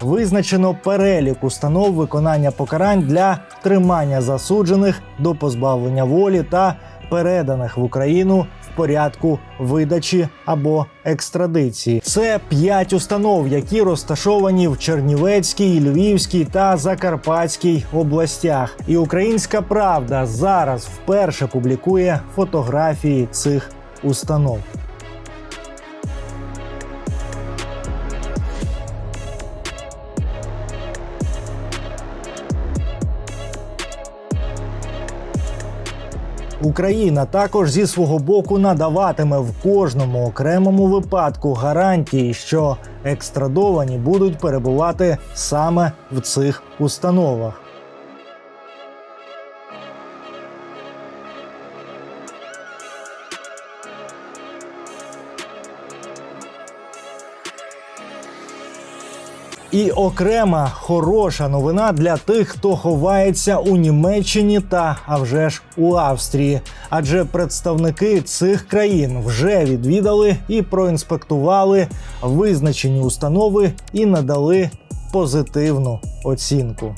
Визначено перелік установ виконання покарань для тримання засуджених до позбавлення волі та переданих в Україну порядку видачі або екстрадиції. Це п'ять установ, які розташовані в Чернівецькій, Львівській та Закарпатській областях. І Українська Правда зараз вперше публікує фотографії цих установ. Україна також зі свого боку надаватиме в кожному окремому випадку гарантії, що екстрадовані будуть перебувати саме в цих установах. І окрема хороша новина для тих, хто ховається у Німеччині та а вже ж у Австрії. Адже представники цих країн вже відвідали і проінспектували визначені установи і надали позитивну оцінку.